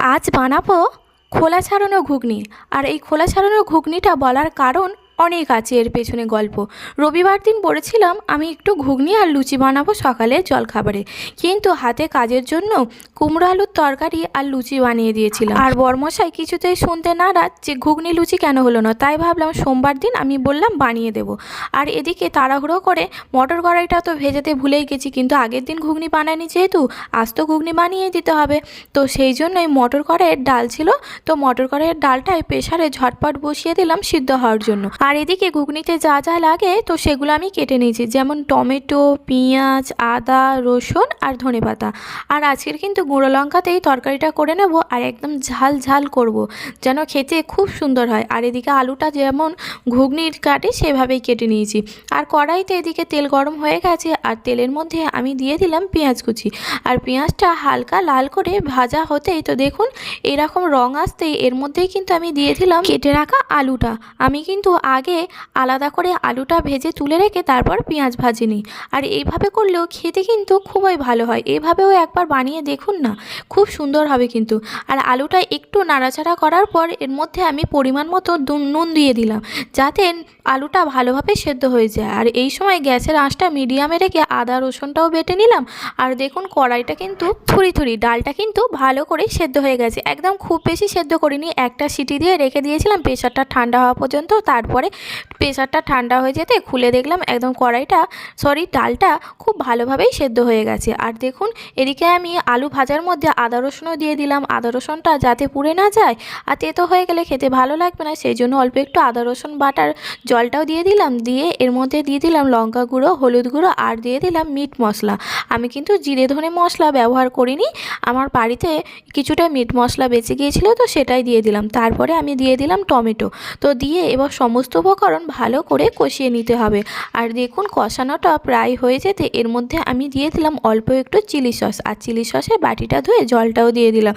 আজ বানাবো খোলা ছাড়ানো ঘুগনি। আর এই খোলা ছাড়ানো ঘুগনিটা বলার কারণ অনেক আছে এর পেছনে গল্প। রবিবার দিন বলেছিলাম, আমি একটু ঘুগনি আর লুচি বানাবো সকালে জলখাবারে। কিন্তু হাতে কাজের জন্য কুমড়ো আলুর তরকারি আর লুচি বানিয়ে দিয়েছিলাম। আর বর্মশাই কিছুতেই শুনতে না নারাজ যে ঘুগনি লুচি কেন হলো না। তাই ভাবলাম সোমবার দিন আমি বললাম বানিয়ে দেবো। আর এদিকে তাড়াহুড়ো করে মটর কড়াইটা তো ভেজাতে ভুলেই গেছি, কিন্তু আগের দিন ঘুগনি বানায়নি যেহেতু, আজ তো ঘুগনি বানিয়ে দিতে হবে। তো সেই জন্যই মটর কড়াইয়ের ডাল ছিল, তো মটর কড়াইয়ের ডালটায় প্রেশারে ঝটপট বসিয়ে দিলাম সিদ্ধ হওয়ার জন্য। আর এদিকে ঘুগনিতে যা যা লাগে, তো সেগুলো আমি কেটে নিয়েছি। যেমন টমেটো, পেঁয়াজ, আদা, রসুন আর ধনেপাতা। আর আজকের কিন্তু গুঁড়ো লঙ্কাতেই তরকারিটা করে নেব আর একদম ঝাল ঝাল করব, যেন খেতে খুব সুন্দর হয়। আর এদিকে আলুটা যেমন ঘুগনির কাটে, সেভাবেই কেটে নিয়েছি। আর কড়াইতে এদিকে তেল গরম হয়ে গেছে আর তেলের মধ্যে আমি দিয়ে দিলাম পেঁয়াজ কুচি। আর পেঁয়াজটা হালকা লাল করে ভাজা হতেই, তো দেখুন এরকম রং আসতেই এর মধ্যেই কিন্তু আমি দিয়ে দিলাম কেটে রাখা আলুটা। আমি কিন্তু আগে আলাদা করে আলুটা ভেজে তুলে রেখে তারপর পেঁয়াজ ভাজি নিই আর এইভাবে করলেও খেতে কিন্তু খুবই ভালো হয়। এভাবেও একবার বানিয়ে দেখুন না, খুব সুন্দর হবে কিন্তু। আর আলুটা একটু নাড়াচাড়া করার পর এর মধ্যে আমি পরিমাণ মতো নুন দিয়ে দিলাম, যাতে আলুটা ভালোভাবে সেদ্ধ হয়ে যায়। আর এই সময় গ্যাসের আঁচটা মিডিয়ামে রেখে আদা, রসুনটাও বেটে নিলাম। আর দেখুন কড়াইটা কিন্তু থুরি থুরি, ডালটা কিন্তু ভালো করে সেদ্ধ হয়ে গেছে। একদম খুব বেশি সেদ্ধ করিনি, একটা সিটি দিয়ে রেখে দিয়েছিলাম, প্রেশারটা ঠান্ডা হওয়া পর্যন্ত। তারপরে প্রেশারটা ঠান্ডা হয়ে যেতে খুলে দেখলাম একদম কড়াইটা সরি ডালটা খুব ভালোভাবেই সেদ্ধ হয়ে গেছে। আর দেখুন, এদিকে আমি আলু ভাজার মধ্যে আদা রসুনও দিয়ে দিলাম। আদা রসুনটা যাতে পুড়ে না যায়, আর তেতো হয়ে গেলে খেতে ভালো লাগবে না, সেই জন্য অল্প একটু আদা রসুন বাটার জলটাও দিয়ে দিলাম। দিয়ে এর মধ্যে দিয়ে দিলাম লঙ্কা গুঁড়ো, হলুদ গুঁড়ো, আর দিয়ে দিলাম মিট মশলা। আমি কিন্তু জিরে ধনে মশলা ব্যবহার করিনি, আমার বাড়িতে কিছুটা মিট মশলা বেঁচে গিয়েছিল, তো সেটাই দিয়ে দিলাম। তারপরে আমি দিয়ে দিলাম টমেটো। তো দিয়ে এবার সমস্ত উপকরণ ভালো করে কষিয়ে নিতে হবে। আর দেখুন, কষানোটা প্রায় হয়ে যেতে এর মধ্যে আমি দিয়ে দিলাম অল্প একটু চিলি সস। আর চিলি সসে বাটিটা ধুয়ে জলটাও দিয়ে দিলাম।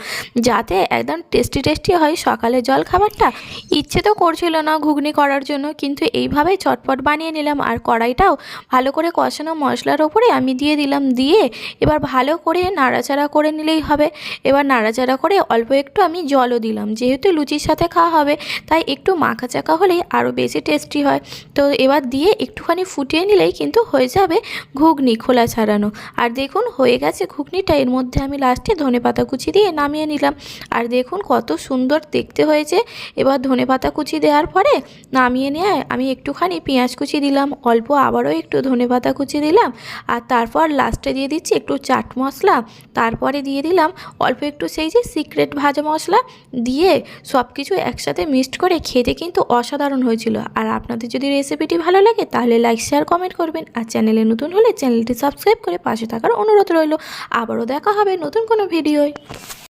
যাতে একদম টেস্টি টেস্টি হয় সকালে জল খাবারটা। ইচ্ছে তো করছিল না ঘুগনি করার জন্য, কিন্তু এইভাবে চটপট বানিয়ে নিলাম। আর কড়াইটাও ভালো করে কষানো মশলার ওপরে আমি দিয়ে দিলাম। দিয়ে এবার ভালো করে নাড়াচাড়া করে নিলেই হবে। এবার নাড়াচাড়া করে অল্প একটু আমি জলও দিলাম। যেহেতু লুচির সাথে খাওয়া হবে, তাই একটু মাখা চাকা হলেই আরও বেশি টেস্টি হয়। তো এবার দিয়ে একটুখানি ফুটিয়ে নিলেই কিন্তু হয়ে যাবে ঘুগনি খোলা ছাড়ানো। আর দেখুন, হয়ে গেছে ঘুগনিটা। এর মধ্যে আমি লাস্টে ধনে পাতা কুচি দিয়ে নামিয়ে নিলাম। আর দেখুন, কত সুন্দর দেখতে হয়েছে। এবার ধনে পাতা কুচি দেওয়ার পরে নামিয়ে নেয় আমি একটুখানি পেঁয়াজ কুচি দিলাম। অল্প আবারও একটু ধনে পাতা কুচি দিলাম। আর তারপর লাস্টে দিয়ে দিচ্ছি একটু চাট মশলা। তারপরে দিয়ে দিলাম অল্প একটু সেই যে সিক্রেট ভাজা মশলা। দিয়ে সব কিছু একসাথে মিক্সড করে খেতে কিন্তু অসাধারণ হয়েছিল। আর আপনাদের যদি রেসিপিটি ভালো লাগে, তাহলে লাইক শেয়ার কমেন্ট করবেন। আর চ্যানেলে নতুন হলে চ্যানেলটি সাবস্ক্রাইব করে পাশে থাকার অনুরোধ রইল। আবারও দেখা হবে নতুন কোনো ভিডিওয়